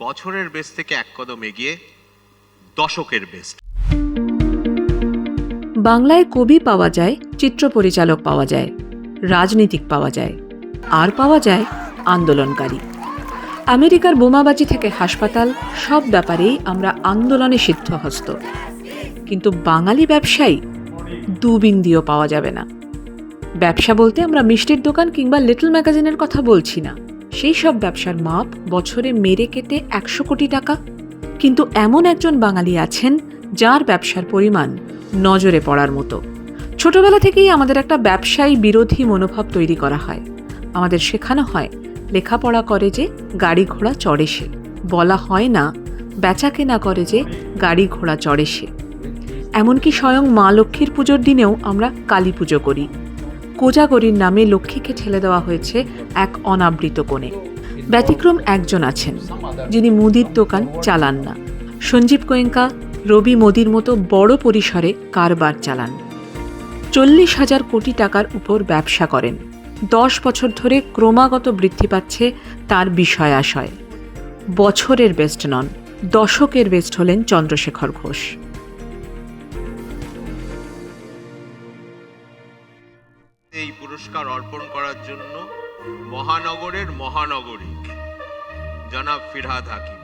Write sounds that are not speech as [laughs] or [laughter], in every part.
বছরের বেস থেকে এক কদম এগিয়ে দশকের বেস্ট বাংলায় কবি পাওয়া যায় চিত্র পরিচালক পাওয়া যায়, রাজনীতিক পাওয়া যায়, আর পাওয়া যায় আন্দোলনকারী। আমেরিকার বোমাবাজি থেকে হাসপাতাল, সব ব্যাপারেই আমরা আন্দোলনে সিদ্ধহস্ত। কিন্তু বাঙালি ব্যবসায়ী দুবিন্দিও পাওয়া যাবে না। ব্যবসা বলতে আমরা মিষ্টির দোকান কিংবা লিটল ম্যাগাজিনের কথা বলছি না। সেই সব ব্যবসার মাপ বছরে মেরে কেটে একশো কোটি টাকা। কিন্তু এমন একজন বাঙালি আছেন যার ব্যবসার পরিমাণ নজরে পড়ার মতো। ছোটবেলা থেকেই আমাদের একটা ব্যবসায়ী বিরোধী মনোভাব তৈরি করা হয়। আমাদের শেখানো হয়, লেখাপড়া করে যে গাড়ি ঘোড়া চড়ে সে। বলা হয় না, বেচা কেনা করে যে গাড়ি ঘোড়া চড়ে সে। এমনকি স্বয়ং মা লক্ষ্মীর পুজোর দিনেও আমরা কালী পুজো করি। কোজাগরীর নামে লক্ষ্মীকে ঠেলে দেওয়া হয়েছে এক অনাবৃত কোণে। ব্যতিক্রম একজন আছেন, যিনি মুদির দোকান চালান না। সঞ্জীব গোয়েঙ্কা, রবি মোদির মতো বড় পরিসরে কারবার চালান। চল্লিশ হাজার কোটি টাকার উপর ব্যবসা করেন। দশ বছর ধরে ক্রমাগত বৃদ্ধি পাচ্ছে তার বিষয় আশয় বছরের বেস্ট নন, দশকের বেস্ট হলেন চন্দ্রশেখর ঘোষ। অর্পণ করার জন্য মহানগরের মহানগরী জনাব ফিরহাদ হাকিম।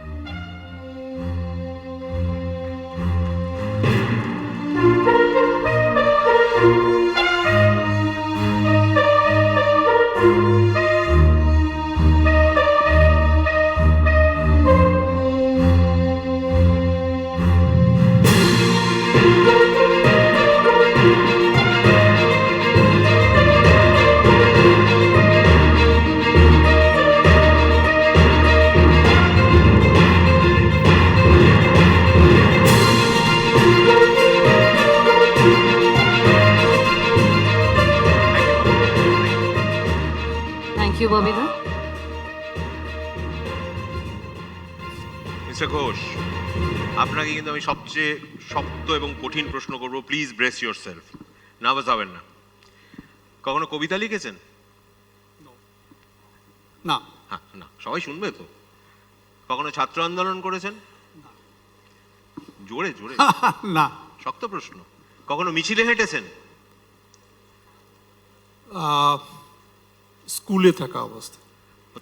ইউ ববিদা মিস্টার ঘোষ আপনাকে কিন্তু আমি সবচেয়ে শক্ত এবং কঠিন প্রশ্ন করব please brace yourself nervous হবেন না। কখনো কবিতা লিখেছেন? না। হ্যাঁ না। সবাই শুনবে তো। কখনো ছাত্র আন্দোলন করেছেন? জোরে জোরে। [laughs] না। শক্ত প্রশ্ন। কখনো মিছিলে হেঁটেছেন? আহ, স্কুলে থাকা অবস্থা।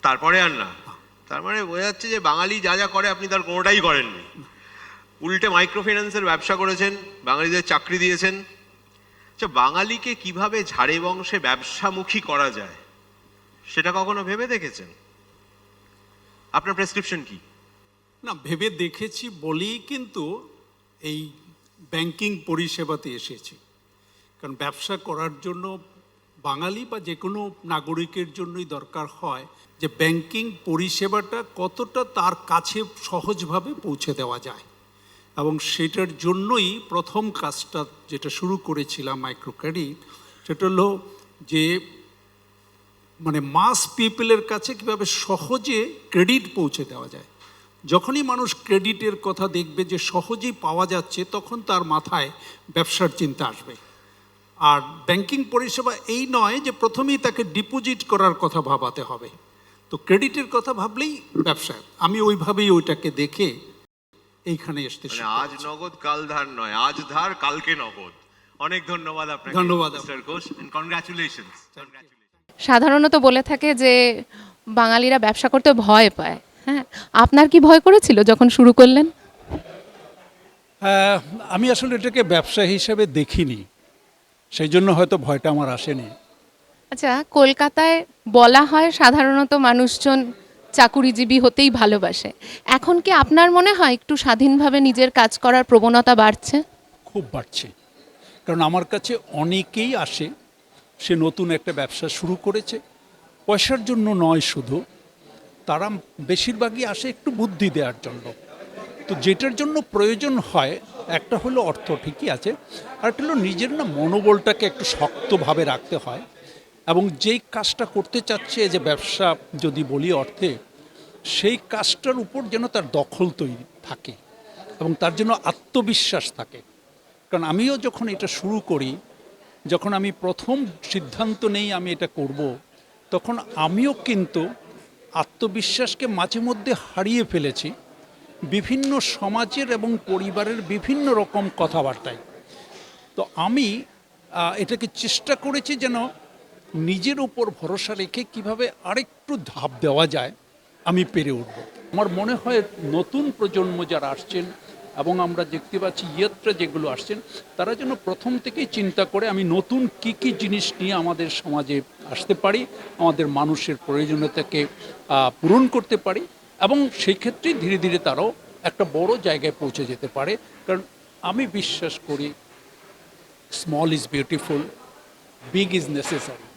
তারপরে আর না। তার মানে বোঝা যাচ্ছে যে বাঙালি যা যা করে আপনি তার কোনোটাই করেননি। উল্টে মাইক্রো ফিন্যান্সের ব্যবসা করেছেন বাঙালিদের চাকরি দিয়েছেন। আচ্ছা বাঙালিকে কীভাবে ঝাড়ে বংশে ব্যবসামুখী করা যায় সেটা কখনো ভেবে দেখেছেন? আপনার প্রেসক্রিপশন কি? না ভেবে দেখেছি বলেই কিন্তু এই ব্যাংকিং পরিষেবাতে এসেছি। কারণ ব্যবসা করার জন্য বাঙালি বা যে কোনো নাগরিকের জন্যই দরকার হয় যে ব্যাংকিং পরিষেবাটা কতটা তার কাছে সহজভাবে পৌঁছে দেওয়া যায়। এবং সেটার জন্যই প্রথম কাজটা যেটা শুরু করেছিলাম মাইক্রো ক্রেডিট সেটা হলো যে মানে মাস পিপলের কাছে কীভাবে সহজে ক্রেডিট পৌঁছে দেওয়া যায়। যখনই মানুষ ক্রেডিটের কথা দেখবে যে সহজেই পাওয়া যাচ্ছে, তখন তার মাথায় ব্যবসার চিন্তা আসবে। আর ব্যাংকিং পরিষেবা এই নয় যে প্রথমেই তাকে ডিপোজিট করার কথা ভাবাতে হবে। তো ক্রেডিটের কথা ভাবলেই ব্যবসা। আমি ওইভাবেই ওইটাকে দেখে এইখানে আসতে মানে আজ নগদ কাল ধার নয়। আজ ধার কালকে নগদ। অনেক ধন্যবাদ আপনাকে ধন্যবাদ। মিস্টার ঘোষ কনগ্রাচুলেশন সাধারণত বলে থাকে যে বাঙালিরা ব্যবসা করতে ভয় পায়। হ্যাঁ আপনার কি ভয় করেছিল যখন শুরু করলেন? আহ, আমি আসলে এটাকে ব্যবসা হিসেবে দেখিনি। সেই জন্য হয়তো ভয়টা আমার আসেনি। আচ্ছা কলকাতায় বলা হয় সাধারণত মানুষজন চাকুরিজীবী হতেই ভালোবাসে। এখন কি আপনার মনে হয় একটু স্বাধীনভাবে নিজের কাজ করার প্রবণতা বাড়ছে? খুব বাড়ছে। কারণ আমার কাছে অনেকেই আসে সে নতুন একটা ব্যবসা শুরু করেছে। পয়সার জন্য নয় শুধু তারা বেশিরভাগই আসে একটু বুদ্ধি দেওয়ার জন্য। তো যেটার জন্য প্রয়োজন হয় একটা হলো অর্থ ঠিকই আছে আর একটা হলো নিজের না মনোবলটাকে একটু শক্তভাবে রাখতে হয়। এবং যেই কাজটা করতে চাচ্ছে, যে ব্যবসা যদি বলি অর্থে, সেই কাজটার উপর যেন তার দখল তৈরি থাকে এবং তার জন্য আত্মবিশ্বাস থাকে। কারণ আমিও যখন এটা শুরু করি, যখন আমি প্রথম সিদ্ধান্ত নেই আমি এটা করব, তখন আমিও কিন্তু আত্মবিশ্বাসকে মাঝে মধ্যে হারিয়ে ফেলেছি। বিভিন্ন সমাজের এবং পরিবারের বিভিন্ন রকম কথাবার্তায়। তো আমি এটাকে চেষ্টা করেছি যেন নিজের উপর ভরসা রেখে কীভাবে আরেকটু ধাপ দেওয়া যায়, আমি পেরে উঠব। আমার মনে হয় নতুন প্রজন্ম যারা আসছেন এবং আমরা দেখতে পাচ্ছি ইয়েত্রা যেগুলো আসছেন, তারা যেন প্রথম থেকেই চিন্তা করে আমি নতুন কি কি জিনিস নিয়ে আমাদের সমাজে আসতে পারি, আমাদের মানুষের প্রয়োজনীয়তাকে পূরণ করতে পারি। এবং সেই ক্ষেত্রেই ধীরে ধীরে তারাও একটা বড় জায়গায় পৌঁছে যেতে পারে। কারণ আমি বিশ্বাস করি small is beautiful big is necessary